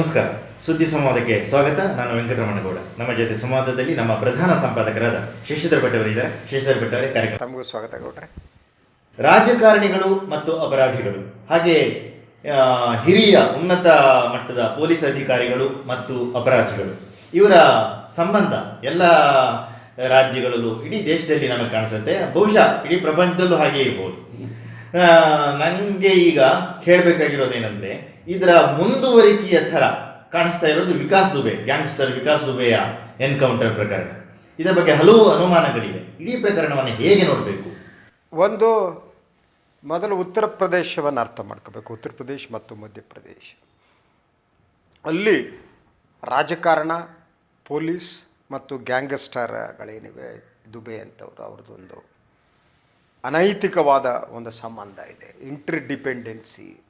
ನಮಸ್ಕಾರ. ಸುದ್ದಿ ಸಂವಾದಕ್ಕೆ ಸ್ವಾಗತ. ನಾನು ವೆಂಕಟರಮಣಗೌಡ. ನಮ್ಮ ಜೊತೆ ಸಂವಾದದಲ್ಲಿ ನಮ್ಮ ಪ್ರಧಾನ ಸಂಪಾದಕರಾದ ಶಶಿಧರ್ ಭಟ್ ಅವರಿದ್ದಾರೆ ಶಶಿಧರ್ ಭಟ್ ಅವರೇ ಕಾರ್ಯಕ್ರಮ. ತಮಗೂ ಸ್ವಾಗತ ಗೌಡ್ರೆ. ರಾಜಕಾರಣಿಗಳು ಮತ್ತು ಅಪರಾಧಿಗಳು ಹಾಗೆ ಹಿರಿಯ ಉನ್ನತ ಮಟ್ಟದ ಪೊಲೀಸ್ ಅಧಿಕಾರಿಗಳು ಮತ್ತು ಅಪರಾಧಿಗಳು. ಇವರ ಸಂಬಂಧ ಎಲ್ಲ ರಾಜ್ಯಗಳಲ್ಲೂ ಇಡೀ ದೇಶದಲ್ಲಿ ನಮಗೆ ಕಾಣಿಸುತ್ತೆ. ಬಹುಶಃ ಇಡೀ ಪ್ರಪಂಚದಲ್ಲೂ ಹಾಗೆ ಇರ್ಬೋದು. ನನಗೆ ಈಗ ಹೇಳಬೇಕಾಗಿರೋದೇನೆಂದರೆ, ಇದರ ಮುಂದುವರಿಕೆಯ ಥರ ಕಾಣಿಸ್ತಾ ಇರೋದು ವಿಕಾಸ್ ದುಬೆ, ಗ್ಯಾಂಗ್ಸ್ಟರ್ ವಿಕಾಸ್ ದುಬೆಯ ಎನ್ಕೌಂಟರ್ ಪ್ರಕರಣ. ಇದರ ಬಗ್ಗೆ ಹಲವು ಅನುಮಾನಗಳಿವೆ. ಇಡೀ ಪ್ರಕರಣವನ್ನು ಹೇಗೆ ನೋಡಬೇಕು? ಒಂದು, ಮೊದಲು ಉತ್ತರ ಪ್ರದೇಶವನ್ನು ಅರ್ಥ ಮಾಡ್ಕೋಬೇಕು. ಉತ್ತರ ಪ್ರದೇಶ ಮತ್ತು ಮಧ್ಯಪ್ರದೇಶ ಅಲ್ಲಿ ರಾಜಕಾರಣ, ಪೊಲೀಸ್ ಮತ್ತು ಗ್ಯಾಂಗಸ್ಟರ್ಗಳೇನಿವೆ, ದುಬೆ ಅಂತವರು ಅವ್ರದ್ದೊಂದು ಅನೈತಿಕವಾದ ಒಂದು ಸಂಬಂಧ ಇದೆ. ಇಂಟರ್ ಡಿಪೆಂಡೆನ್ಸಿ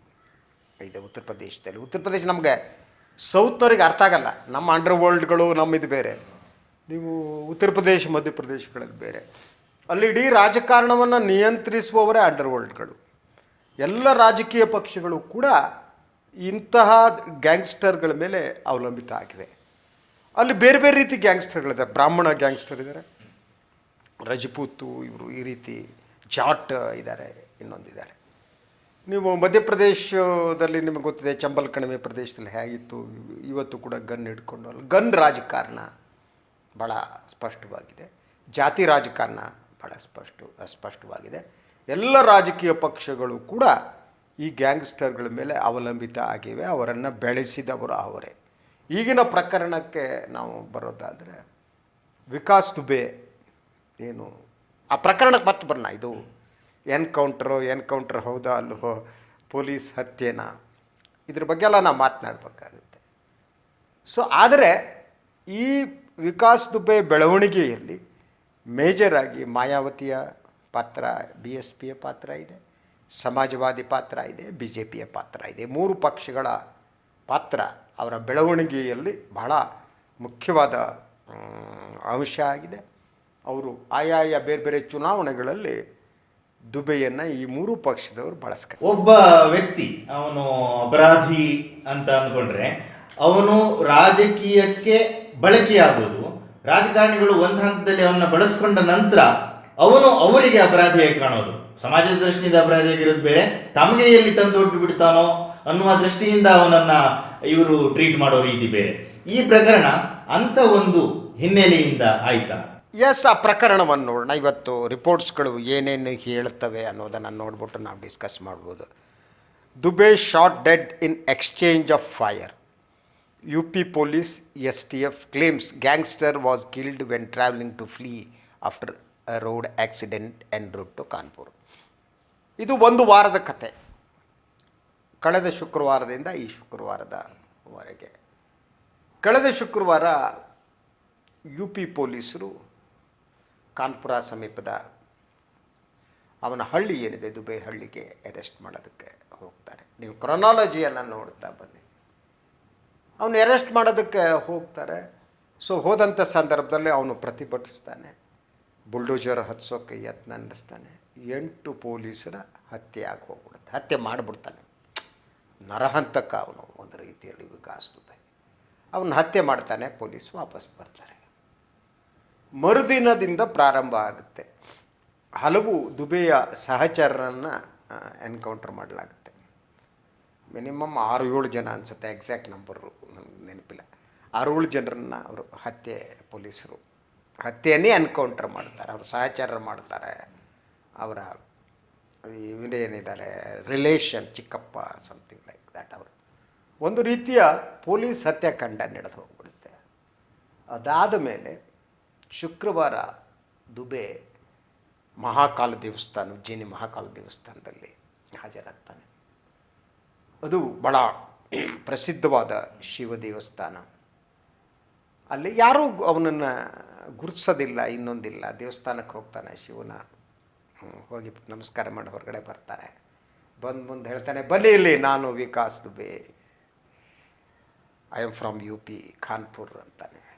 ಇದೆ ಉತ್ತರ ಪ್ರದೇಶದಲ್ಲಿ. ಉತ್ತರ ಪ್ರದೇಶ ನಮಗೆ ಸೌತ್ನವ್ರಿಗೆ ಅರ್ಥ ಆಗಲ್ಲ. ನಮ್ಮ ಅಂಡರ್ ವರ್ಲ್ಡ್ಗಳು ನಮ್ಮ ಇದು ಬೇರೆ. ನೀವು ಉತ್ತರ ಪ್ರದೇಶ ಮಧ್ಯಪ್ರದೇಶಗಳಲ್ಲಿ ಬೇರೆ. ಅಲ್ಲಿ ಇಡೀ ರಾಜಕಾರಣವನ್ನು ನಿಯಂತ್ರಿಸುವವರೇ ಅಂಡರ್ ವರ್ಲ್ಡ್ಗಳು ಎಲ್ಲ ರಾಜಕೀಯ ಪಕ್ಷಗಳು ಕೂಡ ಇಂತಹ ಗ್ಯಾಂಗ್ಸ್ಟರ್ಗಳ ಮೇಲೆ ಅವಲಂಬಿತ ಆಗಿವೆ. ಅಲ್ಲಿ ಬೇರೆ ಬೇರೆ ರೀತಿ ಗ್ಯಾಂಗ್ಸ್ಟರ್ಗಳಿದ್ದಾರೆ. ಬ್ರಾಹ್ಮಣ ಗ್ಯಾಂಗ್ಸ್ಟರ್ ಇದ್ದಾರೆ. ರಜಪೂತು ಇವರು ಈ ರೀತಿ ಜಾಟ್ ಇದ್ದಾರೆ, ಇನ್ನೊಂದಿದ್ದಾರೆ. ನೀವು ಮಧ್ಯಪ್ರದೇಶದಲ್ಲಿ ನಿಮಗೆ ಗೊತ್ತಿದೆ, ಚಂಬಲ್ ಕಣಿವೆ ಪ್ರದೇಶದಲ್ಲಿ ಹೇಗಿತ್ತು, ಇವತ್ತು ಕೂಡ ಗನ್ ಹಿಡ್ಕೊಂಡು ಅಲ್ಲಿ. ಗನ್ ರಾಜಕಾರಣ ಭಾಳ ಸ್ಪಷ್ಟವಾಗಿದೆ. ಜಾತಿ ರಾಜಕಾರಣ ಭಾಳ ಸ್ಪಷ್ಟ, ಅಸ್ಪಷ್ಟವಾಗಿದೆ. ಎಲ್ಲ ರಾಜಕೀಯ ಪಕ್ಷಗಳು ಕೂಡ ಈ ಗ್ಯಾಂಗ್ಸ್ಟರ್ಗಳ ಮೇಲೆ ಅವಲಂಬಿತ ಆಗಿವೆ, ಅವರನ್ನು ಬೆಳೆಸಿದವರು ಅವರೇ. ಈಗಿನ ಪ್ರಕರಣಕ್ಕೆ ನಾವು ಬರೋದಾದರೆ ವಿಕಾಸ್ ದುಬೆ ಏನು ಆ ಪ್ರಕರಣಕ್ಕೆ ಮತ್ತೆ ಬರೋಣ, ಇದು ಎನ್ಕೌಂಟ್ರು, ಎನ್ಕೌಂಟ್ರ್ ಹೌದಾ ಅಲ್ಲೋ ಪೊಲೀಸ್ ಹತ್ಯೆನಾ? ಇದ್ರ ಬಗ್ಗೆ ಎಲ್ಲ ನಾವು ಮಾತನಾಡಬೇಕಾಗುತ್ತೆ. ಸೊ ಆದರೆ ಈ ವಿಕಾಸ್ ದುಬೆ ಬೆಳವಣಿಗೆಯಲ್ಲಿ ಮೇಜರಾಗಿ ಮಾಯಾವತಿಯ ಪಾತ್ರ, ಬಿ ಎಸ್ ಪಿಯ ಪಾತ್ರ ಇದೆ, ಸಮಾಜವಾದಿ ಪಾತ್ರ ಇದೆ, ಬಿ ಜೆ ಪಿಯ ಪಾತ್ರ ಇದೆ. ಮೂರು ಪಕ್ಷಗಳ ಪಾತ್ರ ಅವರ ಬೆಳವಣಿಗೆಯಲ್ಲಿ ಬಹಳ ಮುಖ್ಯವಾದ ಅಂಶ ಆಗಿದೆ. ಅವರು ಆಯಾಯ ಬೇರೆ ಬೇರೆ ಚುನಾವಣೆಗಳಲ್ಲಿ ದುಬೆಯನ್ನು ಈ ಮೂರು ಪಕ್ಷದವರು ಬಳಸ್ಕ ಒಬ್ಬ ವ್ಯಕ್ತಿ, ಅವನು ಅಪರಾಧಿ ಅಂತ ಅಂದ್ಕೊಂಡ್ರೆ, ಅವನು ರಾಜಕೀಯಕ್ಕೆ ಬಳಕೆಯಾಗೋದು, ರಾಜಕಾರಣಿಗಳು ಒಂದು ಹಂತದಲ್ಲಿ ಅವನ್ನ ಬಳಸ್ಕೊಂಡ ನಂತರ ಅವನು ಅವರಿಗೆ ಅಪರಾಧಿಯಾಗಿ ಕಾಣೋದು. ಸಮಾಜದ ದೃಷ್ಟಿಯಿಂದ ಅಪರಾಧಿಯಾಗಿರೋದು ಬೇರೆ, ತಮಗೆ ಎಲ್ಲಿ ತಂದು ಬಿಡ್ತಾನೋ ಅನ್ನುವ ದೃಷ್ಟಿಯಿಂದ ಅವನನ್ನ ಇವರು ಟ್ರೀಟ್ ಮಾಡೋ ರೀತಿ ಬೇರೆ. ಈ ಪ್ರಕರಣ ಅಂತ ಒಂದು ಹಿನ್ನೆಲೆಯಿಂದ ಆಯ್ತಾ? ಎಸ್, ಆ ಪ್ರಕರಣವನ್ನು ನೋಡೋಣ ಇವತ್ತು ರಿಪೋರ್ಟ್ಸ್ಗಳು ಏನೇನು ಹೇಳುತ್ತವೆ ಅನ್ನೋದನ್ನು ನೋಡ್ಬಿಟ್ಟು ನಾವು ಡಿಸ್ಕಸ್ ಮಾಡ್ಬೋದು. Dubey shot dead in exchange of fire U P police S T F claims gangster was killed when travelling to flee after road accident en route to Kanpur ಇದು ಒಂದು ವಾರದ ಕತೆ. ಕಳೆದ ಶುಕ್ರವಾರದಿಂದ ಈ ಶುಕ್ರವಾರದವರೆಗೆ. ಕಳೆದ ಶುಕ್ರವಾರ ಯು ಪಿ ಪೊಲೀಸರು ಕಾನ್ಪುರ ಸಮೀಪದ ಅವನ ಹಳ್ಳಿ ಏನಿದೆ, ದುಬೈ ಹಳ್ಳಿಗೆ ಅರೆಸ್ಟ್ ಮಾಡೋದಕ್ಕೆ ಹೋಗ್ತಾರೆ. ನೀವು ಕ್ರೊನಾಲಜಿಯನ್ನು ನೋಡ್ತಾ ಬನ್ನಿ. ಅವನು ಅರೆಸ್ಟ್ ಮಾಡೋದಕ್ಕೆ ಹೋಗ್ತಾರೆ. ಸೊ ಹೋದಂಥ ಸಂದರ್ಭದಲ್ಲಿ ಅವನು ಪ್ರತಿಭಟಿಸ್ತಾನೆ. ಬುಲ್ಡೋಜರ್ ಹತ್ಸೋಕ್ಕೆ ಯತ್ನ ನಡೆಸ್ತಾನೆ ಎಂಟು ಪೊಲೀಸರ ಹತ್ಯೆ ಆಗಿ ಹೋಗ್ಬಿಡುತ್ತೆ ಹತ್ಯೆ ಮಾಡಿಬಿಡ್ತಾನೆ. ನರಹಂತಕ ಅವನು ಒಂದು ರೀತಿಯಲ್ಲಿ ವಿಕಾಸ್ ಅವನು ಹತ್ಯೆ ಮಾಡ್ತಾನೆ, ಪೊಲೀಸ್ ವಾಪಸ್ ಬರ್ತಾರೆ. ಮರುದಿನದಿಂದ ಪ್ರಾರಂಭ ಆಗುತ್ತೆ. ಹಲವು ದುಬೆಯ ಸಹಚರರನ್ನು ಎನ್ಕೌಂಟರ್ ಮಾಡಲಾಗುತ್ತೆ. ಮಿನಿಮಮ್ ಆರು ಏಳು ಜನ ಅನಿಸುತ್ತೆ, ಎಕ್ಸಾಕ್ಟ್ ನಂಬರು ನನಗೆ ನೆನಪಿಲ್ಲ. ಆರು ಏಳು ಜನರನ್ನು ಅವರು ಹತ್ಯೆ, ಪೊಲೀಸರು ಹತ್ಯೆಯನ್ನೇ ಎನ್ಕೌಂಟರ್ ಮಾಡ್ತಾರೆ. ಅವರು ಸಹಚರರು ಮಾಡ್ತಾರೆ. ಅವರ ಏನಿದ್ದಾರೆ, ರಿಲೇಷನ್ ಚಿಕ್ಕಪ್ಪ ಸಮಥಿಂಗ್ ಲೈಕ್ ದ್ಯಾಟ್ ಅವರು. ಒಂದು ರೀತಿಯ ಪೊಲೀಸ್ ಹತ್ಯಾಕಾಂಡ ನಡೆದು ಹೋಗ್ಬಿಡುತ್ತೆ. ಅದಾದ ಮೇಲೆ ಶುಕ್ರವಾರ ದುಬೆ ಮಹಾಕಾಲ ದೇವಸ್ಥಾನ, ಉಜ್ಜಯಿನಿ ಮಹಾಕಾಲ ದೇವಸ್ಥಾನದಲ್ಲಿ ಹಾಜರಾಗ್ತಾನೆ. ಅದು ಬಹಳ ಪ್ರಸಿದ್ಧವಾದ ಶಿವ ದೇವಸ್ಥಾನ. ಅಲ್ಲಿ ಯಾರೂ ಅವನನ್ನು ಗುರುತಿಸೋದಿಲ್ಲ, ಇನ್ನೊಂದಿಲ್ಲ. ದೇವಸ್ಥಾನಕ್ಕೆ ಹೋಗ್ತಾನೆ ಶಿವನ. ಹೋಗಿ ನಮಸ್ಕಾರ ಮಾಡಿ ಹೊರಗಡೆ ಬರ್ತಾನೆ. ಬಂದು ಮುಂದೆ ಹೇಳ್ತಾನೆ, ಬನ್ನಿ ಇಲ್ಲಿ, ನಾನು Vikas Dubey. I am from U P Kanpur ಅಂತಾನೆ.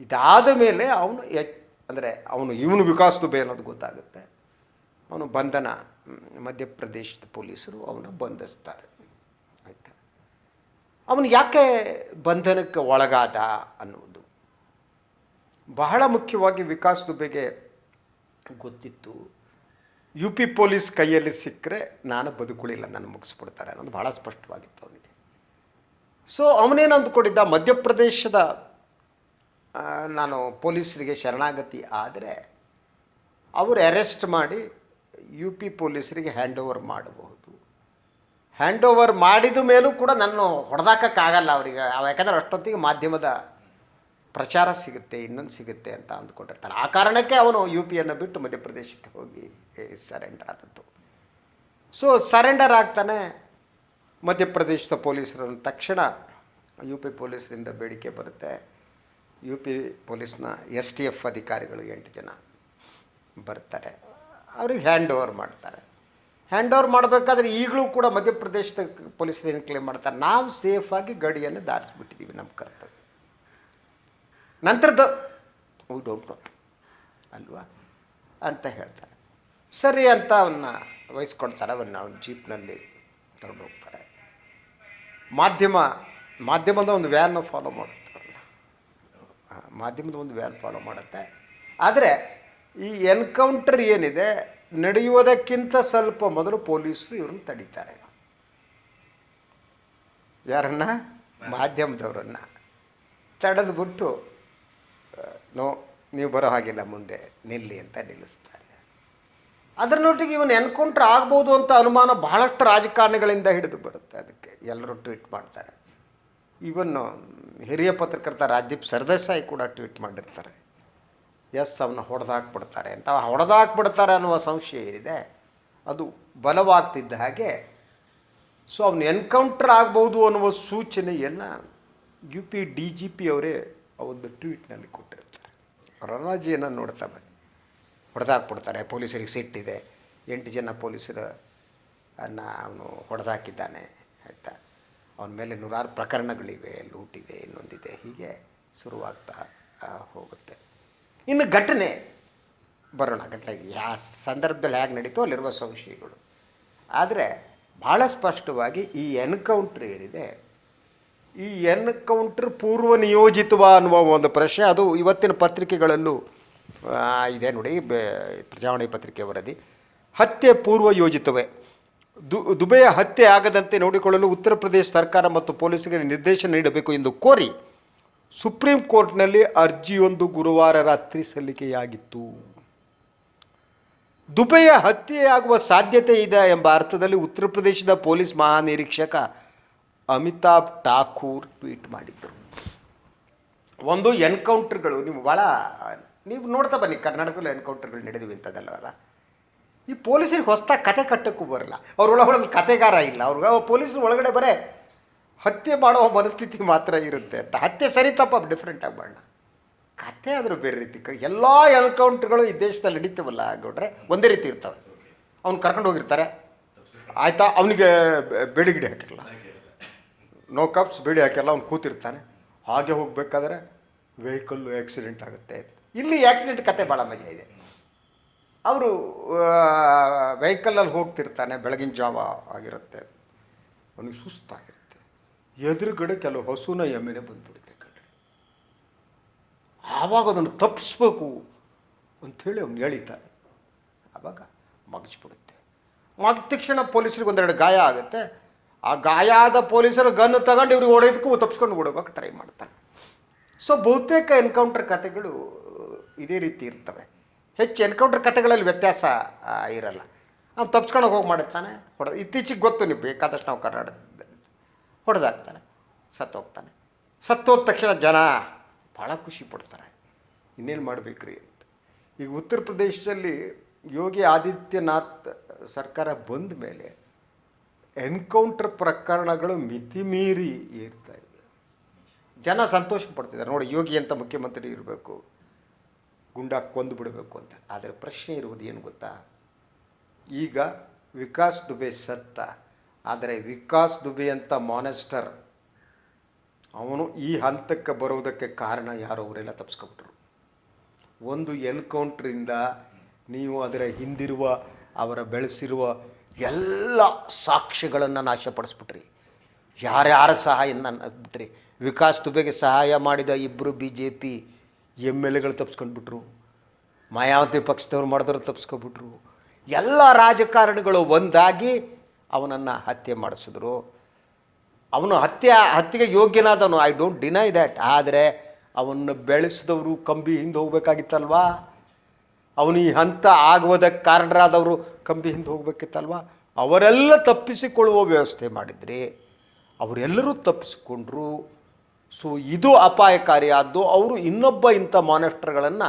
ಇದಾದ ಮೇಲೆ ಅವನು ಎಚ್ ಅಂದರೆ ಅವನು ಇವನು ವಿಕಾಸ್ ದುಬೆ ಅನ್ನೋದು ಗೊತ್ತಾಗುತ್ತೆ. ಅವನು ಬಂಧನ ಮಧ್ಯಪ್ರದೇಶದ ಪೊಲೀಸರು ಅವನ ಬಂಧಿಸ್ತಾರೆ. ಆಯಿತಾ? ಅವನು ಯಾಕೆ ಬಂಧನಕ್ಕೆ ಒಳಗಾದ ಅನ್ನುವುದು? ಬಹಳ ಮುಖ್ಯವಾಗಿ ವಿಕಾಸ್ ದುಬೆಗೆ ಗೊತ್ತಿತ್ತು. ಯು ಪಿ ಪೊಲೀಸ್ ಕೈಯಲ್ಲಿ ಸಿಕ್ಕರೆ ನಾನು ಬದುಕುಳಿಲ್ಲ, ನಾನು ಮುಗಿಸ್ಬಿಡ್ತಾರೆ ಅನ್ನೋದು ಬಹಳ ಸ್ಪಷ್ಟವಾಗಿತ್ತು ಅವನಿಗೆ. ಸೊ ಅವನೇನು ಅಂದುಕೊಂಡಿದ್ದ? ಮಧ್ಯಪ್ರದೇಶದ ನಾನು ಪೊಲೀಸರಿಗೆ ಶರಣಾಗತಿ ಆದರೆ ಅವರು ಅರೆಸ್ಟ್ ಮಾಡಿ ಯು ಪಿ ಪೊಲೀಸರಿಗೆ ಹ್ಯಾಂಡ್ ಓವರ್ ಮಾಡಬಹುದು. ಹ್ಯಾಂಡ್ ಓವರ್ ಮಾಡಿದ ಮೇಲೂ ಕೂಡ ನಾನು ಹೊಡೆದಾಕಕ್ಕಾಗಲ್ಲ ಅವರಿಗೆ. ಯಾಕಂದರೆ ಅಷ್ಟೊತ್ತಿಗೆ ಮಾಧ್ಯಮದ ಪ್ರಚಾರ ಸಿಗುತ್ತೆ, ಇನ್ನೊಂದು ಸಿಗುತ್ತೆ ಅಂತ ಅಂದುಕೊಂಡಿರ್ತಾರೆ. ಆ ಕಾರಣಕ್ಕೆ ಅವನು ಯು ಪಿಯನ್ನು ಬಿಟ್ಟು ಮಧ್ಯಪ್ರದೇಶಕ್ಕೆ ಹೋಗಿ ಸರೆಂಡರ್ ಆದದ್ದು. ಸೊ ಸರೆಂಡರ್ ಆಗ್ತಾನೆ ಮಧ್ಯಪ್ರದೇಶದ ಪೊಲೀಸರನ್ನು ತಕ್ಷಣ ಯು ಪಿ ಪೊಲೀಸರಿಂದ ಬೇಡಿಕೆ ಬರುತ್ತೆ. ಯು ಪಿ ಪೊಲೀಸ್ನ ಎಸ್ ಟಿ ಎಫ್ ಅಧಿಕಾರಿಗಳು ಎಂಟು ಜನ ಬರ್ತಾರೆ. ಅವ್ರಿಗೆ ಹ್ಯಾಂಡ್ ಓವರ್ ಮಾಡ್ತಾರೆ. ಹ್ಯಾಂಡ್ ಓವರ್ ಮಾಡಬೇಕಾದ್ರೆ ಈಗಲೂ ಕೂಡ ಮಧ್ಯಪ್ರದೇಶದ ಪೊಲೀಸರು ಏನು ಕ್ಲೇಮ್ ಮಾಡ್ತಾರೆ? ನಾವು ಸೇಫಾಗಿ ಗಡಿಯನ್ನು ದಾರಿಸ್ಬಿಟ್ಟಿದ್ದೀವಿ ನಮ್ಮ ಕರ್ತವ್ಯ. ನಂತರದ್ದು ವಿ ಡೋಂಟ್ ನೋ ಅಲ್ವಾ? ಅಂತ ಹೇಳ್ತಾರೆ. ಸರಿ ಅಂತ ಅವನ್ನ ವಹಿಸ್ಕೊಡ್ತಾರೆ. ಅವನ್ನ ಅವನ ಜೀಪ್ನಲ್ಲಿ ತಗೊಂಡು ಹೋಗ್ತಾರೆ. ಮಾಧ್ಯಮ ಮಾಧ್ಯಮದ ಒಂದು ವ್ಯಾನ್ ಫಾಲೋ ಮಾಡುತ್ತಾರಲ್ಲ ಆ, ಮಾಧ್ಯಮದ ಒಂದು ವ್ಯಾಲ್ ಫಾಲೋ ಮಾಡುತ್ತೆ. ಆದರೆ ಈ ಎನ್ಕೌಂಟರ್ ಏನಿದೆ ನಡೆಯುವುದಕ್ಕಿಂತ ಸ್ವಲ್ಪ ಮೊದಲು ಪೊಲೀಸರು ಇವ್ರನ್ನ ತಡೀತಾರೆ. ಯಾರನ್ನ? ಮಾಧ್ಯಮದವರನ್ನ. ತಡೆದುಬಿಟ್ಟು ನೋ ನೀವು ಬರೋ ಹಾಗಿಲ್ಲ ಮುಂದೆ ನಿಲ್ಲಿ ಅಂತ ನಿಲ್ಲಿಸ್ತಾರೆ. ಅದರ ನೊಟ್ಟಿಗೆ ಇವನು ಎನ್ಕೌಂಟ್ರ್ ಆಗ್ಬೋದು ಅಂತ ಅನುಮಾನ ಬಹಳಷ್ಟು ರಾಜಕಾರಣಿಗಳಿಂದ ಹಿಡಿದು ಬರುತ್ತೆ. ಅದಕ್ಕೆ ಎಲ್ಲರೂ ಟ್ವೀಟ್ ಮಾಡ್ತಾರೆ. ಇವನ್ನು ಹಿರಿಯ ಪತ್ರಕರ್ತ ರಾಜದೀಪ್ ಸರ್ದೇಸಾಯಿ ಕೂಡ ಟ್ವೀಟ್ ಮಾಡಿರ್ತಾರೆ. ಎಸ್ ಅವನ್ನ ಹೊಡೆದಾಕ್ಬಿಡ್ತಾರೆ ಅಂತ. ಹೊಡೆದಾಕ್ಬಿಡ್ತಾರೆ ಅನ್ನುವ ಸಂಶಯ ಏನಿದೆ? ಅದು ಬಲವಾಗ್ತಿದ್ದ ಹಾಗೆ. ಸೊ ಅವನು ಎನ್ಕೌಂಟರ್ ಆಗ್ಬೋದು ಅನ್ನುವ ಸೂಚನೆಯನ್ನು U P D G P ಅವರೇ ಒಂದು ಟ್ವೀಟ್ನಲ್ಲಿ ಕೊಟ್ಟಿರ್ತಾರೆ. ರಣಾಜಿಯನ್ನು ನೋಡ್ತಾ ಬನ್ನಿ. ಹೊಡೆದಾಕ್ಬಿಡ್ತಾರೆ. ಪೊಲೀಸರಿಗೆ ಸಿಟ್ಟಿದೆ ಎಂಟು ಜನ ಪೊಲೀಸರ ಅನ್ನ ಅವನು ಹೊಡೆದಾಕಿದ್ದಾನೆ. ಆಯಿತಾ? ಅವನ ಮೇಲೆ ನೂರಾರು ಪ್ರಕರಣಗಳಿವೆ, ಲೂಟಿದೆ, ಇನ್ನೊಂದಿದೆ. ಹೀಗೆ ಶುರುವಾಗ್ತಾ ಹೋಗುತ್ತೆ. ಇನ್ನು ಘಟನೆ ಬರೋಣ, ಘಟನೆ ಯಾವ ಸಂದರ್ಭದಲ್ಲಿ ಹೇಗೆ ನಡೀತೋ ಅಲ್ಲಿರುವ ಸಂಶಯಗಳು. ಆದರೆ ಭಾಳ ಸ್ಪಷ್ಟವಾಗಿ ಈ ಎನ್ಕೌಂಟ್ರ್ ಏನಿದೆ, ಈ ಎನ್ಕೌಂಟ್ರ್ ಪೂರ್ವ ನಿಯೋಜಿತವ ಅನ್ನುವ ಒಂದು ಪ್ರಶ್ನೆ. ಅದು ಇವತ್ತಿನ ಪತ್ರಿಕೆಗಳಲ್ಲೂ ಇದೆ ನೋಡಿ ಪ್ರಜಾವಾಣಿ ಪತ್ರಿಕೆ ವರದಿ. ಹತ್ಯೆ ಪೂರ್ವ ಯೋಜಿತವೇ? ದು, ದುಬೆಯ ಹತ್ಯೆ ಆಗದಂತೆ ನೋಡಿಕೊಳ್ಳಲು ಉತ್ತರ ಪ್ರದೇಶ ಸರ್ಕಾರ ಮತ್ತು ಪೊಲೀಸರಿಗೆ ನಿರ್ದೇಶನ ನೀಡಬೇಕು ಎಂದು ಕೋರಿ ಸುಪ್ರೀಂ ಕೋರ್ಟ್ನಲ್ಲಿ ಅರ್ಜಿಯೊಂದು ಗುರುವಾರ ರಾತ್ರಿ ಸಲ್ಲಿಕೆಯಾಗಿತ್ತು. ದುಬೆಯ ಹತ್ಯೆಯಾಗುವ ಸಾಧ್ಯತೆ ಇದೆ ಎಂಬ ಅರ್ಥದಲ್ಲಿ ಉತ್ತರ ಪ್ರದೇಶದ ಪೊಲೀಸ್ ಮಹಾನಿರೀಕ್ಷಕ ಅಮಿತಾಬ್ ಠಾಕೂರ್ ಟ್ವೀಟ್ ಮಾಡಿದ್ದರು. ಒಂದು ಎನ್ಕೌಂಟರ್ಗಳು, ನೀವು ಭಾಳ ನೀವು ನೋಡ್ತಾ ಬನ್ನಿ, ಕರ್ನಾಟಕದಲ್ಲಿ ಎನ್ಕೌಂಟರ್ಗಳು ನಡೆದಿವೆ ಇಂಥದ್ದಲ್ಲವಲ್ಲ ಈ ಪೊಲೀಸರಿಗೆ ಹೊಸ್ತಾಗಿ ಕತೆ ಕಟ್ಟಕ್ಕೂ ಬರಲ್ಲ. ಅವ್ರ ಒಳಗಡೆ ಕತೆಗಾರ ಇಲ್ಲ. ಅವ್ರಿಗೆ ಪೊಲೀಸರು ಒಳಗಡೆ ಬರೇ ಹತ್ಯೆ ಮಾಡೋ ಮನಸ್ಥಿತಿ ಮಾತ್ರ ಇರುತ್ತೆ ಅಂತ. ಹತ್ಯೆ ಸರಿ ತಪ್ಪ ಡಿಫ್ರೆಂಟಾಗಿ ಮಾಡೋಣ ಕತೆ ಆದರೂ ಬೇರೆ ರೀತಿ ಎಲ್ಲ ಎನ್ಕೌಂಟ್ರ್ಗಳು ಈ ದೇಶದಲ್ಲಿ ನಡೀತವಲ್ಲ ಗೌಡ್ರೆ, ಒಂದೇ ರೀತಿ ಇರ್ತವೆ. ಅವ್ನು ಕರ್ಕೊಂಡು ಹೋಗಿರ್ತಾರೆ. ಆಯಿತಾ? ಅವನಿಗೆ ಬೇಡಿಗಿಡಿ ಹಾಕಿರಲ್ಲ ನೋ ಕಪ್ಸ್ ಬೇಡಿ ಹಾಕಿರಲ್ಲ ಅವ್ನು ಕೂತಿರ್ತಾನೆ. ಹಾಗೆ ಹೋಗಬೇಕಾದ್ರೆ ವೆಹಿಕಲ್ಲು ಆ್ಯಕ್ಸಿಡೆಂಟ್ ಆಗುತ್ತೆ. ಇಲ್ಲಿ ಆ್ಯಕ್ಸಿಡೆಂಟ್ ಕತೆ ಭಾಳ ಮಜಾ ಇದೆ. ಅವರು ವೆಹಿಕಲಲ್ಲಿ ಹೋಗ್ತಿರ್ತಾನೆ, ಬೆಳಗಿನ ಜಾವ ಆಗಿರುತ್ತೆ. ಅವನಿಗೆ ಸುಸ್ತಾಗಿರುತ್ತೆ. ಎದುರುಗಡೆ ಕೆಲವು ಹಸುನ ಎಮ್ಮೆನೆ ಬಂದ್ಬಿಡುತ್ತೆ ಕಣ್ರಿ. ಆವಾಗ ಅದನ್ನು ತಪ್ಪಿಸ್ಬೇಕು ಅಂಥೇಳಿ ಅವ್ನು ಎಳಿತಾನೆ ಆವಾಗ ಮಗಚ್ಬಿಡುತ್ತೆ. ಮಗ ತಕ್ಷಣ ಪೊಲೀಸರಿಗೆ ಒಂದೆರಡು ಗಾಯ ಆಗುತ್ತೆ. ಆ ಗಾಯ ಆದ ಪೊಲೀಸರು ಗನ್ ತಗೊಂಡು ಇವ್ರಿಗೆ ಹೊಡೆಯೋದಕ್ಕೂ ತಪ್ಪಿಸ್ಕೊಂಡು ಓಡೋಕೆ ಟ್ರೈ ಮಾಡ್ತಾನೆ. ಸೊ ಬಹುತೇಕ ಎನ್ಕೌಂಟರ್ ಕಥೆಗಳು ಇದೇ ರೀತಿ ಇರ್ತವೆ. ಹೆಚ್ಚು ಎನ್ಕೌಂಟ್ರ್ ಕಥೆಗಳಲ್ಲಿ ವ್ಯತ್ಯಾಸ ಇರಲ್ಲ. ಅವ್ನು ತಪ್ಸ್ಕೊಂಡು ಹೋಗಿ ಮಾಡಿರ್ತಾನೆ ಹೊಡೆದು. ಇತ್ತೀಚೆಗೆ ಗೊತ್ತು ನೀವು ಬೇಕಾದಷ್ಟು ನಾವು ಕರ್ನಾಟಕದಲ್ಲಿ ಹೊಡೆದಾಗ್ತಾನೆ ಸತ್ತೋಗ್ತಾನೆ ಸತ್ತೋದ ತಕ್ಷಣ ಜನ ಭಾಳ ಖುಷಿ ಪಡ್ತಾರೆ. ಇನ್ನೇನು ಮಾಡಬೇಕ್ರಿ ಅಂತ. ಈಗ ಉತ್ತರ ಪ್ರದೇಶದಲ್ಲಿ ಯೋಗಿ ಆದಿತ್ಯನಾಥ್ ಸರ್ಕಾರ ಬಂದ ಮೇಲೆ ಎನ್ಕೌಂಟರ್ ಪ್ರಕರಣಗಳು ಮಿತಿಮೀರಿ ಇರ್ತಾ ಇವೆ. ಜನ ಸಂತೋಷ ಪಡ್ತಿದ್ದಾರೆ. ನೋಡಿ, ಯೋಗಿ ಅಂತ ಮುಖ್ಯಮಂತ್ರಿ ಇರಬೇಕು. ಗುಂಡಾ ಕೊಂದು ಬಿಡಬೇಕು ಅಂತ. ಆದರೆ ಪ್ರಶ್ನೆ ಇರುವುದು ಏನು ಗೊತ್ತಾ? ಈಗ ವಿಕಾಸ್ ದುಬೆ ಸತ್ತ. ಆದರೆ ವಿಕಾಸ್ ದುಬೆ ಅಂತ ಮಾನೆಸ್ಟರ್, ಅವನು ಈ ಹಂತಕ್ಕೆ ಬರುವುದಕ್ಕೆ ಕಾರಣ ಯಾರು ಅವರೆಲ್ಲ ತಪ್ಪಿಸ್ಕೊಬಿಟ್ರು ಒಂದು ಎನ್ಕೌಂಟ್ರಿಂದ ನೀವು ಅದರ ಹಿಂದಿರುವ, ಅವರ ಬೆಳೆಸಿರುವ ಎಲ್ಲ ಸಾಕ್ಷ್ಯಗಳನ್ನು ನಾಶಪಡಿಸ್ಬಿಟ್ರಿ. ಯಾರ್ಯಾರ ಸಹಾಯ ಬಿಟ್ರಿ? ವಿಕಾಸ್ ದುಬೆಗೆ ಸಹಾಯ ಮಾಡಿದ ಇಬ್ಬರು B J P M L ಎಗಳು ತಪ್ಸ್ಕೊಂಡ್ಬಿಟ್ರು. ಮಾಯಾವತಿ ಪಕ್ಷದವ್ರು ಮಾಡಿದ್ರು ತಪ್ಸ್ಕೊಬಿಟ್ರು. ಎಲ್ಲ ರಾಜಕಾರಣಿಗಳು ಒಂದಾಗಿ ಅವನನ್ನು ಹತ್ಯೆ ಮಾಡಿಸಿದ್ರು. ಅವನು ಹತ್ಯೆ, ಹತ್ಯೆಗೆ ಯೋಗ್ಯನಾದವನು. ಐ ಡೋಂಟ್ ಡಿನೈ ದ್ಯಾಟ್ ಆದರೆ ಅವನ್ನ ಬೆಳೆಸಿದವರು ಕಂಬಿ ಹಿಂದೆ ಹೋಗ್ಬೇಕಾಗಿತ್ತಲ್ವಾ? ಅವನು ಈ ಹಂತ ಆಗುವುದಕ್ಕೆ ಕಾರಣರಾದವರು ಕಂಬಿ ಹಿಂದೆ ಹೋಗ್ಬೇಕಿತ್ತಲ್ವಾ? ಅವರೆಲ್ಲ ತಪ್ಪಿಸಿಕೊಳ್ಳುವ ವ್ಯವಸ್ಥೆ ಮಾಡಿದ್ರಿ ಅವರೆಲ್ಲರೂ ತಪ್ಪಿಸಿಕೊಂಡ್ರು. ಸೊ ಇದು ಅಪಾಯಕಾರಿಯಾದ್ದು. ಅವರು ಇನ್ನೊಬ್ಬ ಇಂಥ ಮಾನಿಸ್ಟರ್ಗಳನ್ನು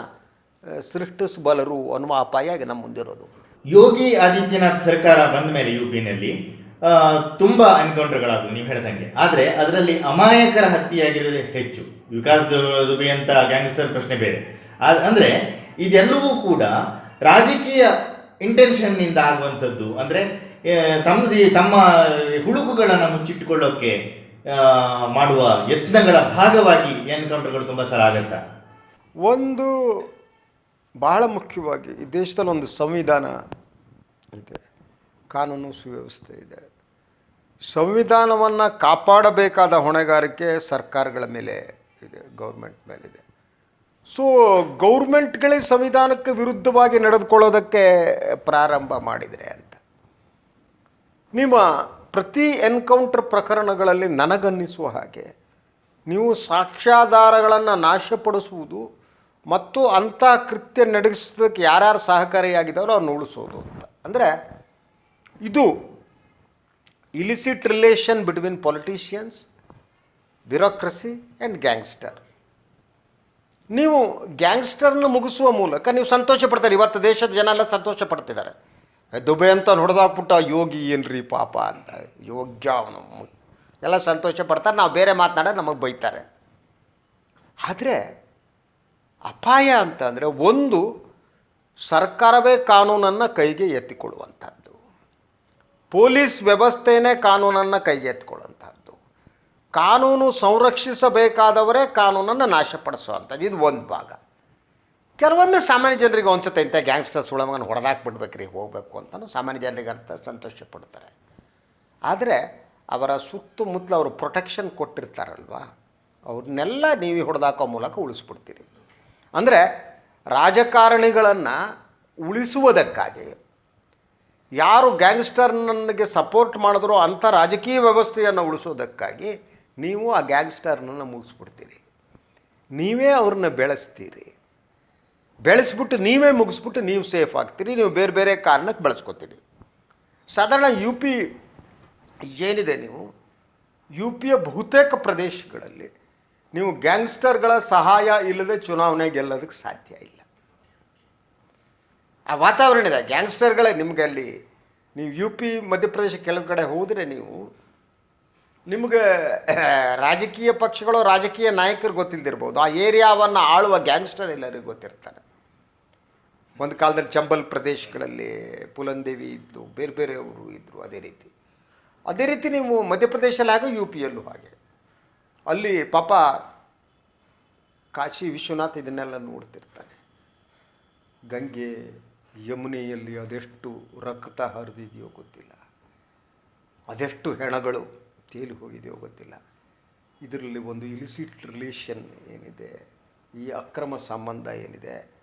ಸೃಷ್ಟಿಸಬಲ್ಲರು ಅನ್ನುವ ಅಪಾಯ ಆಗಿ ನಮ್ಮ ಮುಂದಿರೋದು. ಯೋಗಿ ಆದಿತ್ಯನಾಥ್ ಸರ್ಕಾರ ಬಂದ ಮೇಲೆ ಯು ಪಿನಲ್ಲಿ ತುಂಬ ಎನ್ಕೌಂಟರ್ಗಳಾದವು ನೀವು ಹೇಳ್ದಂಗೆ ಆದರೆ ಅದರಲ್ಲಿ ಅಮಾಯಕರ ಹತ್ಯೆಯಾಗಿರೋದು ಹೆಚ್ಚು. ವಿಕಾಸ್ ದುಬೆ ಅಂತ ಗ್ಯಾಂಗ್ಸ್ಟರ್ ಪ್ರಶ್ನೆ ಬೇರೆ. ಅಂದರೆ ಇದೆಲ್ಲವೂ ಕೂಡ ರಾಜಕೀಯ ಇಂಟೆನ್ಷನ್ನಿಂದ ಆಗುವಂಥದ್ದು. ಅಂದರೆ ತಮ್ಮದಿ ತಮ್ಮ ಹುಳುಕುಗಳನ್ನು ಮುಚ್ಚಿಟ್ಟುಕೊಳ್ಳೋಕೆ ಆ, ಮಾಡುವ ಯತ್ನಗಳ ಭಾಗವಾಗಿ ಎನ್ಕೌಂಟರ್ಗಳು ತುಂಬ ಸಲ ಆಗುತ್ತಾ. ಒಂದು ಬಹಳ ಮುಖ್ಯವಾಗಿ ಈ ದೇಶದಲ್ಲಿ ಒಂದು ಸಂವಿಧಾನ ಇದೆ, ಕಾನೂನು ಸುವ್ಯವಸ್ಥೆ ಇದೆ. ಸಂವಿಧಾನವನ್ನು ಕಾಪಾಡಬೇಕಾದ ಹೊಣೆಗಾರಿಕೆ ಸರ್ಕಾರಗಳ ಮೇಲೆ ಇದೆ, ಗೌರ್ಮೆಂಟ್ ಮೇಲಿದೆ. ಸೊ ಗೌರ್ಮೆಂಟ್ಗಳೇ ಸಂವಿಧಾನಕ್ಕೆ ವಿರುದ್ಧವಾಗಿ ನಡೆದುಕೊಳ್ಳೋದಕ್ಕೆ ಪ್ರಾರಂಭ ಮಾಡಿದರೆ ಅಂತ. ನಿಮ್ಮ ಪ್ರತಿ ಎನ್ಕೌಂಟರ್ ಪ್ರಕರಣಗಳಲ್ಲಿ ನನಗನ್ನಿಸುವ ಹಾಗೆ ನೀವು ಸಾಕ್ಷ್ಯಾಧಾರಗಳನ್ನು ನಾಶಪಡಿಸುವುದು ಮತ್ತು ಅಂಥ ಕೃತ್ಯ ನಡೆಸೋದಕ್ಕೆ ಯಾರ್ಯಾರು ಸಹಕಾರಿಯಾಗಿದ್ದಾರೋ ಅವ್ರನ್ನ ಉಳಿಸೋದು ಅಂತ. ಅಂದರೆ ಇದು illicit relation between politicians, bureaucracy and gangster. ನೀವು ಗ್ಯಾಂಗ್ಸ್ಟರ್ನ ಮುಗಿಸುವ ಮೂಲಕ ನೀವು ಸಂತೋಷ ಪಡ್ತಾರೆ ಇವತ್ತು ದೇಶದ ಜನ ಎಲ್ಲ ಸಂತೋಷ ಪಡ್ತಿದ್ದಾರೆ ದುಬೆ ಅಂತ ನೋಡ್ದಾಕ್ಬಿಟ್ಟ ಯೋಗಿ ಏನ್ರಿ ಪಾಪ ಅಂತ. ಯೋಗ್ಯ ಅವನು. ಎಲ್ಲ ಸಂತೋಷ ಪಡ್ತಾರೆ. ನಾವು ಬೇರೆ ಮಾತನಾಡ ನಮಗೆ ಬೈತಾರೆ. ಆದರೆ ಅಪಾಯ ಅಂತಂದರೆ ಒಂದು ಸರ್ಕಾರವೇ ಕಾನೂನನ್ನು ಕೈಗೆ ಎತ್ತಿಕೊಳ್ಳುವಂಥದ್ದು ಪೊಲೀಸ್ ವ್ಯವಸ್ಥೆಯೇ ಕಾನೂನನ್ನು ಕೈಗೆ ಎತ್ತಿಕೊಳ್ಳುವಂಥದ್ದು ಕಾನೂನು ಸಂರಕ್ಷಿಸಬೇಕಾದವರೇ ಕಾನೂನನ್ನು ನಾಶಪಡಿಸುವಂಥದ್ದು ಇದು ಒಂದು ಭಾಗ. ಕೆಲವೊಮ್ಮೆ ಸಾಮಾನ್ಯ ಜನರಿಗೆ ಅನ್ಸುತ್ತೆ, ಇಂಥ ಗ್ಯಾಂಗ್ಸ್ಟರ್ ಸುಳಮಗನ ಹೊಡೆದಾಕ್ಬಿಡ್ಬೇಕ್ರಿ, ಹೋಗಬೇಕು ಅಂತಲೂ ಸಾಮಾನ್ಯ ಜನರಿಗೆ ಅರ್ಥ ಸಂತೋಷ ಪಡ್ತಾರೆ ಆದರೆ ಅವರ ಸುತ್ತಮುತ್ತಲು ಅವರು ಪ್ರೊಟೆಕ್ಷನ್ ಕೊಟ್ಟಿರ್ತಾರಲ್ವ? ಅವ್ರನ್ನೆಲ್ಲ ನೀವು ಹೊಡೆದಾಕೋ ಮೂಲಕ ಉಳಿಸ್ಬಿಡ್ತೀರಿ. ಅಂದರೆ ರಾಜಕಾರಣಿಗಳನ್ನು ಉಳಿಸುವುದಕ್ಕಾಗಿ ಯಾರು ಗ್ಯಾಂಗ್ಸ್ಟರ್ ನನಗೆ ಸಪೋರ್ಟ್ ಮಾಡಿದ್ರು ಅಂಥ ರಾಜಕೀಯ ವ್ಯವಸ್ಥೆಯನ್ನು ಉಳಿಸೋದಕ್ಕಾಗಿ ನೀವು ಆ ಗ್ಯಾಂಗ್ಸ್ಟರ್ನನ್ನು ಮುಗಿಸ್ಬಿಡ್ತೀರಿ. ನೀವೇ ಅವ್ರನ್ನ ಬೆಳೆಸ್ತೀರಿ. ಬೆಳೆಸ್ಬಿಟ್ಟು ನೀವೇ ಮುಗಿಸ್ಬಿಟ್ಟು ನೀವು ಸೇಫ್ ಆಗ್ತೀರಿ, ನೀವು ಬೇರೆ ಬೇರೆ ಕಾರಣಕ್ಕೆ ಬಳಸ್ಕೊತೀರಿ. ಸಾಧಾರಣ ಯು ಪಿ ಏನಿದೆ ನೀವು? ಯು ಪಿಯ ಬಹುತೇಕ ಪ್ರದೇಶಗಳಲ್ಲಿ ನೀವು ಗ್ಯಾಂಗ್ಸ್ಟರ್ಗಳ ಸಹಾಯ ಇಲ್ಲದೆ ಚುನಾವಣೆ ಗೆಲ್ಲೋದಕ್ಕೆ ಸಾಧ್ಯ ಇಲ್ಲ. ಆ ವಾತಾವರಣ ಇದೆ. ಗ್ಯಾಂಗ್ಸ್ಟರ್ಗಳೇ ನಿಮಗೆ ಅಲ್ಲಿ, ನೀವು ಯು ಪಿ ಮಧ್ಯಪ್ರದೇಶ ಕೆಲವು ಕಡೆ ಹೋದರೆ ನೀವು, ನಿಮಗೆ ರಾಜಕೀಯ ಪಕ್ಷಗಳು ರಾಜಕೀಯ ನಾಯಕರು ಗೊತ್ತಿಲ್ಲದಿರ್ಬೋದು ಆ ಏರಿಯಾವನ್ನು ಆಳುವ ಗ್ಯಾಂಗ್ಸ್ಟರ್ ಎಲ್ಲರಿಗೂ ಗೊತ್ತಿರ್ತಾರೆ. ಒಂದು ಕಾಲದಲ್ಲಿ ಚಂಬಲ್ ಪ್ರದೇಶಗಳಲ್ಲಿ ಪುಲಂದೇವಿ ಇದ್ದು ಬೇರೆ ಬೇರೆಯವರು ಇದ್ದರು ಅದೇ ರೀತಿ. ಅದೇ ರೀತಿ ನೀವು ಮಧ್ಯಪ್ರದೇಶಲ್ಲಿ ಹಾಗೂ ಯು ಪಿಯಲ್ಲೂ ಹಾಗೆ. ಅಲ್ಲಿ ಪಾಪ ಕಾಶಿ ವಿಶ್ವನಾಥ್ ಇದನ್ನೆಲ್ಲ ನೋಡ್ತಿರ್ತಾನೆ. ಗಂಗೆ ಯಮುನೆಯಲ್ಲಿ ಅದೆಷ್ಟು ರಕ್ತ ಹರಿದಿದೆಯೋ ಗೊತ್ತಿಲ್ಲ. ಅದೆಷ್ಟು ಹೆಣಗಳು ತೇಲಿ ಹೋಗಿದೆಯೋ ಗೊತ್ತಿಲ್ಲ. ಇದರಲ್ಲಿ ಒಂದು ಇಲಿಸಿಟ್ ರಿಲೇಷನ್ ಏನಿದೆ, ಈ ಅಕ್ರಮ ಸಂಬಂಧ ಏನಿದೆ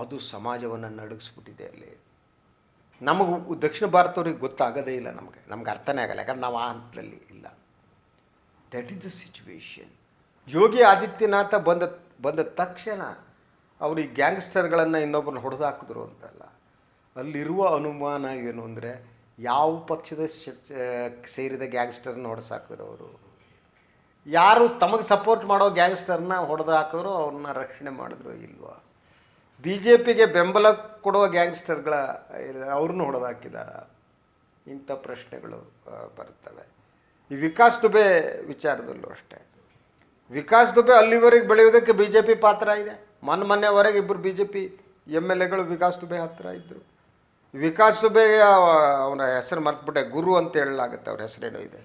ಅದು ಸಮಾಜವನ್ನು ನಡಗಿಸ್ಬಿಟ್ಟಿದೆ ಅಲ್ಲಿ. ನಮಗೂ ದಕ್ಷಿಣ ಭಾರತವ್ರಿಗೆ ಗೊತ್ತಾಗೋದೇ ಇಲ್ಲ ನಮಗೆ. ನಮ್ಗೆ ಅರ್ಥನೇ ಆಗಲ್ಲ. ಯಾಕಂದ್ರೆ ನಾವು ಆ ಹಂತದಲ್ಲಿ ಇಲ್ಲ. That is the situation Yogi Adityanath ಬಂದ ಬಂದ ತಕ್ಷಣ ಅವರು ಈ ಗ್ಯಾಂಗ್ಸ್ಟರ್ಗಳನ್ನು ಇನ್ನೊಬ್ಬರನ್ನ ಹೊಡೆದು ಹಾಕಿದ್ರು ಅಂತಲ್ಲ. ಅಲ್ಲಿರುವ ಅನುಮಾನ ಏನು ಅಂದರೆ ಯಾವ ಪಕ್ಷದ ಸೇರಿದ ಗ್ಯಾಂಗ್ಸ್ಟರ್ನ ಹೊಡೆಸಾಕಿದ್ರು ಅವರು? ಯಾರು ತಮಗೆ ಸಪೋರ್ಟ್ ಮಾಡೋ ಗ್ಯಾಂಗ್ಸ್ಟರ್ನ ಹೊಡೆದು ಹಾಕಿದ್ರು ಅವ್ರನ್ನ ರಕ್ಷಣೆ ಮಾಡಿದ್ರು ಇಲ್ವಾ? ಬಿ ಜೆ ಪಿಗೆ ಬೆಂಬಲ ಕೊಡುವ ಗ್ಯಾಂಗ್ಸ್ಟರ್ಗಳ, ಅವ್ರನ್ನೂ ಹೊಡೆದು ಹಾಕಿದಾರ ಇಂಥ ಪ್ರಶ್ನೆಗಳು ಬರ್ತವೆ ಈ ವಿಕಾಸ್ ದುಬೆ ವಿಚಾರದಲ್ಲೂ ಅಷ್ಟೇ. ವಿಕಾಸ್ ದುಬೆ ಅಲ್ಲಿವರೆಗೆ ಬೆಳೆಯೋದಕ್ಕೆ ಬಿ ಜೆ ಪಿ ಪಾತ್ರ ಇದೆ. ಮೊನ್ನೆ ಮೊನ್ನೆವರೆಗೆ ಇಬ್ಬರು B J P M L ಎಗಳು ವಿಕಾಸ್ ದುಬೆ ಹತ್ತಿರ ಇದ್ದರು ವಿಕಾಸ್ ದುಬೆ ಅವನ ಹೆಸರು ಮರೆತುಬಿಟ್ಟೆ, ಗುರು ಅಂತ ಹೇಳಲಾಗುತ್ತೆ, ಅವ್ರ ಹೆಸರೇನೋ ಇದೆ.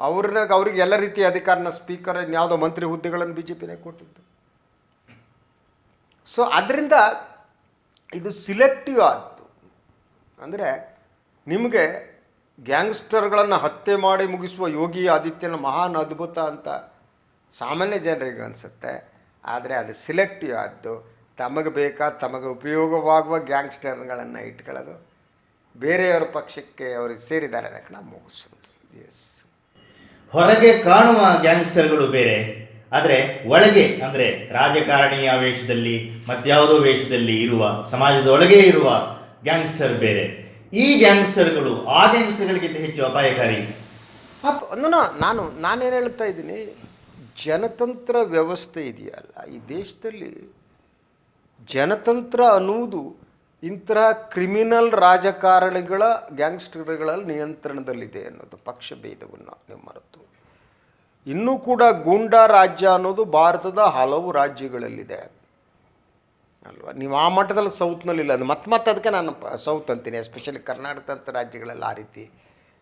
ಅವ್ರನ್ನ, ಅವ್ರಿಗೆ ಎಲ್ಲ ರೀತಿಯ ಅಧಿಕಾರನ ಸ್ಪೀಕರ್ ಯಾವುದೋ ಮಂತ್ರಿ ಹುದ್ದೆಗಳನ್ನು ಬಿ ಜೆ ಪಿನೇ ಕೊಟ್ಟಿದ್ದು. ಸೊ ಅದರಿಂದ ಇದು ಸಿಲೆಕ್ಟಿವ್ ಆಯಿತು ಅಂದರೆ ನಿಮಗೆ ಗ್ಯಾಂಗ್ಸ್ಟರ್ಗಳನ್ನು ಹತ್ಯೆ ಮಾಡಿ ಮುಗಿಸುವ ಯೋಗಿ ಆದಿತ್ಯನ ಮಹಾನ್ ಅದ್ಭುತ ಅಂತ ಸಾಮಾನ್ಯ ಜನರಿಗೆ ಅನಿಸುತ್ತೆ. ಆದರೆ ಅದು ಸಿಲೆಕ್ಟಿವ್ ಆದ್ದು. ತಮಗೆ ಬೇಕಾದ ತಮಗೆ ಉಪಯೋಗವಾಗುವ ಗ್ಯಾಂಗ್ಸ್ಟರ್ಗಳನ್ನು ಇಟ್ಕೊಳ್ಳೋದು. ಬೇರೆಯವರ ಪಕ್ಷಕ್ಕೆ ಅವರಿಗೆ ಸೇರಿದ್ದಾರೆ ಅನ್ನೋಕೆ ಮುಗಿಸೋದು. ಎಸ್ ಹೊರಗೆ ಕಾಣುವ ಗ್ಯಾಂಗ್ಸ್ಟರ್ಗಳು ಬೇರೆ. ಆದರೆ ಒಳಗೆ ಅಂದರೆ ರಾಜಕಾರಣಿಯ ವೇಷದಲ್ಲಿ ಮತ್ಯಾವುದೋ ವೇಷದಲ್ಲಿ ಇರುವ, ಸಮಾಜದ ಒಳಗೆ ಇರುವ ಗ್ಯಾಂಗ್ಸ್ಟರ್ ಬೇರೆ. ಈ ಗ್ಯಾಂಗ್ಸ್ಟರ್ಗಳು ಆ ಗ್ಯಾಂಗ್ಸ್ಟರ್ಗಳಿಗಿಂತ ಹೆಚ್ಚು ಅಪಾಯಕಾರಿ? ಅಪ್ ನಾನು ನಾನು, ನಾನೇನು ಹೇಳ್ತಾ ಇದ್ದೀನಿ, ಜನತಂತ್ರ ವ್ಯವಸ್ಥೆ ಇದೆಯಲ್ಲ, ಈ ದೇಶದಲ್ಲಿ ಜನತಂತ್ರ ಅನ್ನುವುದು ಇಂತಹ ಕ್ರಿಮಿನಲ್ ರಾಜಕಾರಣಿಗಳ, ಗ್ಯಾಂಗ್ಸ್ಟರ್ಗಳ ನಿಯಂತ್ರಣದಲ್ಲಿದೆ ಅನ್ನೋದು ಪಕ್ಷ ಭೇದವನ್ನು ನೀವು ಮರೆತು. ಇನ್ನೂ ಕೂಡ ಗೂಂಡಾ ರಾಜ್ಯ ಅನ್ನೋದು ಭಾರತದ ಹಲವು ರಾಜ್ಯಗಳಲ್ಲಿದೆ. ಅಲ್ವಾ? ನೀವು ಆ ಮಟ್ಟದಲ್ಲಿ ಸೌತ್ನಲ್ಲಿಲ್ಲ ಅದು ಮತ್ತೆ ಮತ್ತೆ ಅದಕ್ಕೆ ನಾನು ಸೌತ್ ಅಂತೀನಿ. ಎಸ್ಪೆಷಲಿ ಕರ್ನಾಟಕದಂಥ ರಾಜ್ಯಗಳಲ್ಲಿ ಆ ರೀತಿ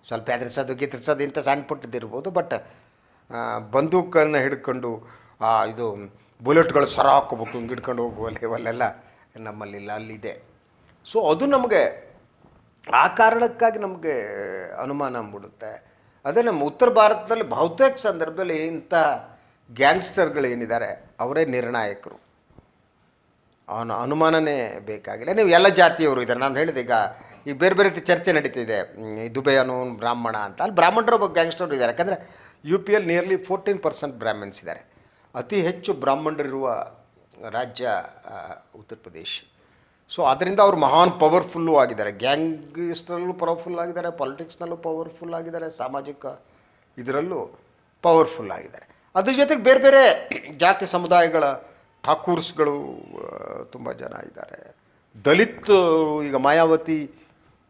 ಸ್ವಲ್ಪ ಎದುರಿಸೋದು ಗಿತ್ರಿಸೋದು ಇಂಥ ಸಣ್ಣ ಪುಟ್ಟದಿರ್ಬೋದು ಬಟ್ ಬಂದೂಕನ್ನು ಹಿಡ್ಕೊಂಡು ಇದು ಬುಲೆಟ್ಗಳು ಸರ ಹಾಕೋಬೇಕು ಹಿಂಗೆ ಹಿಡ್ಕೊಂಡು ಹೋಗುವ ಲೆವೆಲ್ಲೆಲ್ಲ ನಮ್ಮಲ್ಲಿಲ್ಲ, ಅಲ್ಲಿದೆ. ಸೊ ಅದು ನಮಗೆ ಆ ಕಾರಣಕ್ಕಾಗಿ ನಮಗೆ ಅನುಮಾನ ಮೂಡುತ್ತೆ. ಅದೇ ನಮ್ಮ ಉತ್ತರ ಭಾರತದಲ್ಲಿ ಬಹುತೇಕ ಸಂದರ್ಭದಲ್ಲಿ ಇಂಥ ಗ್ಯಾಂಗ್ಸ್ಟರ್ಗಳೇನಿದ್ದಾರೆ ಅವರೇ ನಿರ್ಣಾಯಕರು. ಅವನ ಅನುಮಾನನೇ ಬೇಕಾಗಿಲ್ಲ. ನೀವು ಎಲ್ಲ ಜಾತಿಯವರು ಇದ್ದಾರೆ. ನಾನು ಹೇಳಿದೆ, ಈಗ ಈ ಬೇರೆ ಬೇರೆ ಚರ್ಚೆ ನಡೀತಿದೆ. ದುಬೈ ಅನ್ನೋ ಬ್ರಾಹ್ಮಣ ಅಂತ. ಅಲ್ಲಿ ಬ್ರಾಹ್ಮಣರು ಒಬ್ಬ ಗ್ಯಾಂಗ್ಸ್ಟರ್ ಇದ್ದಾರೆ. ಯಾಕಂದರೆ ಯು ಪಿ ಎಲ್ ನಿಯರ್ಲಿ ಫೋರ್ಟೀನ್ ಪರ್ಸೆಂಟ್ ಬ್ರಾಹ್ಮಣ್ಸ್ ಇದ್ದಾರೆ. ಅತಿ ಹೆಚ್ಚು ಬ್ರಾಹ್ಮಣರಿರುವ ರಾಜ್ಯ ಉತ್ತರ ಪ್ರದೇಶ್. ಸೊ ಅದರಿಂದ ಅವರು ಮಹಾನ್ ಪವರ್ಫುಲ್ಲು ಆಗಿದ್ದಾರೆ. ಗ್ಯಾಂಗ್ಸ್ಟರಲ್ಲೂ ಪವರ್ಫುಲ್ ಆಗಿದ್ದಾರೆ ಪಾಲಿಟಿಕ್ಸ್ನಲ್ಲೂ ಪವರ್ಫುಲ್ ಆಗಿದ್ದಾರೆ, ಸಾಮಾಜಿಕ ಇದರಲ್ಲೂ ಪವರ್ಫುಲ್ ಆಗಿದ್ದಾರೆ. ಅದ್ರ ಜೊತೆಗೆ ಬೇರೆ ಬೇರೆ ಜಾತಿ ಸಮುದಾಯಗಳ ಠಾಕೂರ್ಸ್ಗಳು ತುಂಬ ಜನ ಇದ್ದಾರೆ. ದಲಿತ್, ಈಗ ಮಾಯಾವತಿ,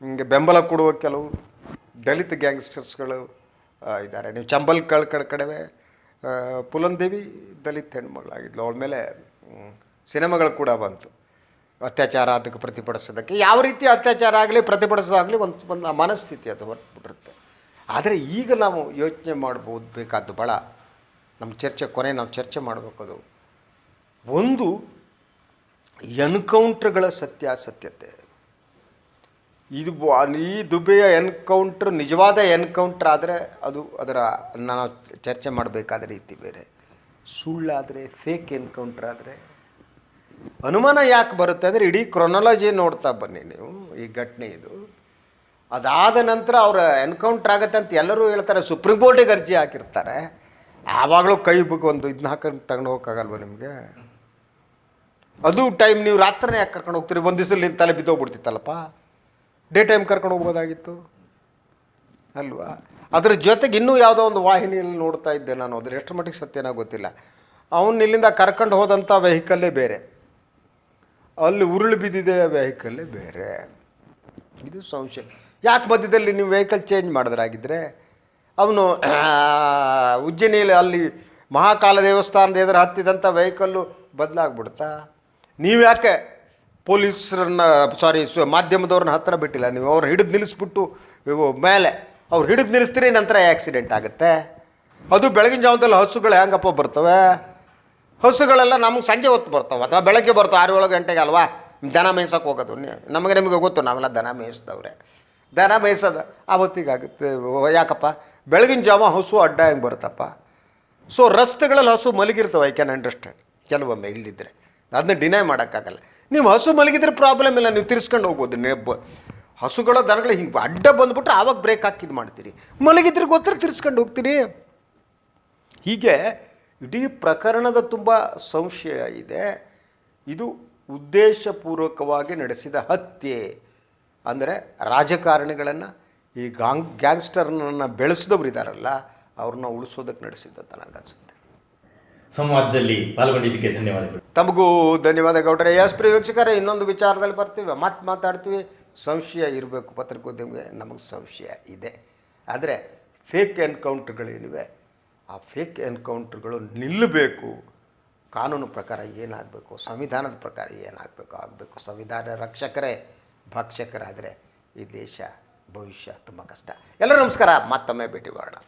ಹಿಂಗೆ ಬೆಂಬಲ ಕೊಡುವ ಕೆಲವು ದಲಿತ ಗ್ಯಾಂಗ್ಸ್ಟರ್ಸ್ಗಳು ಇದ್ದಾರೆ. ನೀವು ಚಂಬಲ್ ಕಳ್ ಕಡೆ ಪುಲನ್ ದೇವಿ ದಲಿತ್ ಹೆಣ್ಮಗಳಾಗಿದ್ಲು. ಅವಳ ಮೇಲೆ ಸಿನಿಮಾಗಳು ಕೂಡ ಬಂತು. ಅತ್ಯಾಚಾರ ಅದಕ್ಕೆ ಪ್ರತಿಭಟಿಸೋದಕ್ಕೆ ಯಾವ ರೀತಿ ಅತ್ಯಾಚಾರ ಆಗಲಿ ಪ್ರತಿಭಟಿಸೋದಾಗಲಿ ಒಂದು ಒಂದು ಮನಸ್ಥಿತಿ ಅದು ಹೊರಟ್ಬಿಟ್ಟಿರುತ್ತೆ ಆದರೆ ಈಗ ನಾವು ಯೋಚನೆ ಮಾಡ್ಬೋದು ಬೇಕಾದ್ದು ಭಾಳ ನಮ್ಮ ಚರ್ಚೆ ಕೊನೆ ನಾವು ಚರ್ಚೆ ಮಾಡಬೇಕು ಅದು. ಒಂದು ಎನ್ಕೌಂಟ್ರ್ಗಳ ಸತ್ಯಾಸತ್ಯತೆ. ಇದು ಈ ದುಬೆಯ ಎನ್ಕೌಂಟ್ರ್ ನಿಜವಾದ ಎನ್ಕೌಂಟ್ರ್ ಆದರೆ ಅದು ಅದರ ನಾವು ಚರ್ಚೆ ಮಾಡಬೇಕಾದ ರೀತಿ ಬೇರೆ. ಸುಳ್ಳಾದರೆ ಫೇಕ್ ಎನ್ಕೌಂಟ್ರ್ ಆದರೆ ಅನುಮಾನ ಯಾಕೆ ಬರುತ್ತೆ ಅಂದರೆ ಇಡೀ ಕ್ರೊನಾಲಜಿ ನೋಡ್ತಾ ಬನ್ನಿ ನೀವು, ಈ ಘಟನೆ ಇದು. ಅದಾದ ನಂತರ ಅವರ ಎನ್ಕೌಂಟ್ರ್ ಆಗುತ್ತೆ ಅಂತ ಎಲ್ಲರೂ ಹೇಳ್ತಾರೆ ಸುಪ್ರೀಂ ಕೋರ್ಟಿಗೆ ಅರ್ಜಿ ಹಾಕಿರ್ತಾರೆ. ಆವಾಗಲೂ ಕೈ ಬಗ್ಗೆ ಒಂದು ಇದನ್ನ ಹಾಕೊಂಡು ತಗೊಂಡು ಹೋಗೋಕ್ಕಾಗಲ್ವ ನಿಮಗೆ? ಅದು ಟೈಮ್ ನೀವು ರಾತ್ರಿನೇ ಯಾಕೆ ಕರ್ಕೊಂಡು ಹೋಗ್ತೀರಿ? ಒಂದು ದಿವಸ ನಿನ್ನ ತಲೆ ಬಿದ್ದೋಗ್ಬಿಡ್ತಿತ್ತಲ್ಲಪ್ಪ. ಡೇ ಟೈಮ್ ಕರ್ಕೊಂಡು ಹೋಗ್ಬೋದಾಗಿತ್ತು. ಅಲ್ವಾ? ಅದ್ರ ಜೊತೆಗೆ ಇನ್ನೂ ಯಾವುದೋ ಒಂದು ವಾಹಿನಿಯಲ್ಲಿ ನೋಡ್ತಾ ಇದ್ದೆ ನಾನು, ಅದ್ರ ಎಷ್ಟು ಮಟ್ಟಿಗೆ ಸತ್ಯನ ಗೊತ್ತಿಲ್ಲ. ಅವನು ಇಲ್ಲಿಂದ ಕರ್ಕೊಂಡು ಹೋದಂಥ ವೆಹಿಕಲ್ಲೇ ಬೇರೆ. ಅಲ್ಲಿ ಉರುಳು ಬಿದ್ದಿದೆ ವೆಹಿಕಲ್ಲೇ ಬೇರೆ. ಇದು ಸಂಶಯ. ಯಾಕೆ ಮಧ್ಯದಲ್ಲಿ ನೀವು ವೆಹಿಕಲ್ ಚೇಂಜ್ ಮಾಡಿದ್ರಾಗಿದ್ದರೆ ಅವನು ಉಜ್ಜಯಿನಿಯಲ್ಲಿ ಅಲ್ಲಿ ಮಹಾಕಾಲ ದೇವಸ್ಥಾನದ ಎದುರು ಹತ್ತಿದಂಥ ವೆಹಿಕಲ್ಲು ಬದಲಾಗ್ಬಿಡ್ತಾ? ನೀವು ಯಾಕೆ ಪೊಲೀಸರನ್ನ ಸಾರಿ ಮಾಧ್ಯಮದವ್ರನ್ನ ಹತ್ತಿರ ಬಿಟ್ಟಿಲ್ಲ? ನೀವು ಅವ್ರು ಹಿಡಿದು ನಿಲ್ಲಿಸ್ಬಿಟ್ಟು ಮೇಲೆ, ಅವ್ರು ಹಿಡಿದು ನಿಲ್ಲಿಸ್ತೀರಿ ನಂತರ ಆಕ್ಸಿಡೆಂಟ್ ಆಗುತ್ತೆ. ಅದು ಬೆಳಗಿನ ಜಾವದಲ್ಲಿ ಹಸುಗಳು ಹೆಂಗಪ್ಪ ಬರ್ತವೆ. ಹಸುಗಳೆಲ್ಲ ನಮಗೆ ಸಂಜೆ ಹೊತ್ತು ಬರ್ತಾವೆ ಅಥವಾ ಬೆಳಗ್ಗೆ ಬರ್ತಾವೆ ಆರು ಏಳು ಗಂಟೆಗೆ ಅಲ್ವಾ? ದನ ಮೇಯ್ಸಕ್ಕೆ ಹೋಗೋದು. ನಮಗೆ ನಿಮಗೆ ಗೊತ್ತು, ನಾವೆಲ್ಲ ದನ ಮೇಯಿಸಿದವ್ರೆ ದನ ಮೇಯಿಸೋದು ಆವತ್ತಿಗಾಗುತ್ತೆ ಯಾಕಪ್ಪ? ಬೆಳಗಿನ ಜಾವ ಹಸು ಅಡ್ಡ ಹೆಂಗೆ ಬರುತ್ತಪ್ಪ? ಸೊ ರಸ್ತೆಗಳಲ್ಲಿ ಹಸು ಮಲಗಿರ್ತವೆ ಐ ಕ್ಯಾನ್ ಅಂಡರ್ಸ್ಟ್ಯಾಂಡ್ ಕೆಲವೊಮ್ಮೆ ಇಲ್ದಿದ್ರೆ. ಅದನ್ನ ಡಿನೈ ಮಾಡೋಕ್ಕಾಗಲ್ಲ. ನೀವು ಹಸು ಮಲಗಿದ್ರೆ ಪ್ರಾಬ್ಲಮ್ ಇಲ್ಲ, ನೀವು ತಿರ್ಸ್ಕೊಂಡು ಹೋಗ್ಬೋದು. ನೆಬ್ಬ ಹಸುಗಳ ದನಗಳು ಹಿಂಗೆ ಅಡ್ಡ ಬಂದ್ಬಿಟ್ಟು ಆವಾಗ ಬ್ರೇಕ್ ಹಾಕಿದ್ದು ಮಾಡ್ತೀರಿ. ಮಲಗಿದ್ರೆ ಗೊತ್ತಿರ ತಿರ್ಸ್ಕೊಂಡು ಹೋಗ್ತೀರಿ. ಹೀಗೆ ಇಡೀ ಪ್ರಕರಣದ ತುಂಬ ಸಂಶಯ ಇದೆ. ಇದು ಉದ್ದೇಶಪೂರ್ವಕವಾಗಿ ನಡೆಸಿದ ಹತ್ಯೆ. ಅಂದರೆ ರಾಜಕಾರಣಿಗಳನ್ನು ಈ ಗಾಂಗ್ ಗ್ಯಾಂಗ್ಸ್ಟರ್ನನ್ನು ಬೆಳೆಸಿದವರು ಇದ್ದಾರಲ್ಲ ಅವ್ರನ್ನ ಉಳಿಸೋದಕ್ಕೆ ನಡೆಸಿದ್ದಂತ ಅನಿಸುತ್ತೆ. ಸಂವಾದದಲ್ಲಿ ಪಾಲ್ಗೊಂಡಿದ್ದಕ್ಕೆ ಧನ್ಯವಾದಗಳು. ತಮಗೂ ಧನ್ಯವಾದ ಗೌಡ್ರೆ. ಎಸ್ ಪ್ರಿಯ ವೀಕ್ಷಕರೇ ಇನ್ನೊಂದು ವಿಚಾರದಲ್ಲಿ ಬರ್ತೀವಿ. ಮತ್ತೆ ಮಾತಾಡ್ತೀವಿ. ಸಂಶಯ ಇರಬೇಕು. ಪತ್ರಿಕೋದ್ಯಮಿಗೆ ನಮಗೆ ಸಂಶಯ ಇದೆ. ಆದರೆ ಫೇಕ್ ಎನ್ಕೌಂಟ್ರ್ಗಳೇನಿವೆ ಆ ಫೇಕ್ ಎನ್ಕೌಂಟ್ರ್ಗಳು ನಿಲ್ಲಬೇಕು. ಕಾನೂನು ಪ್ರಕಾರ ಏನಾಗಬೇಕು, ಸಂವಿಧಾನದ ಪ್ರಕಾರ ಏನಾಗಬೇಕು, ಆಗಬೇಕು. ಸಂವಿಧಾನ ರಕ್ಷಕರೇ, ಭಕ್ಷಕರಾದರೆ ಈ ದೇಶ, ಭವಿಷ್ಯ ತುಂಬ ಕಷ್ಟ. ಎಲ್ಲರೂ ನಮಸ್ಕಾರ, ಮತ್ತೊಮ್ಮೆ ಭೇಟಿ ಮಾಡೋಣ.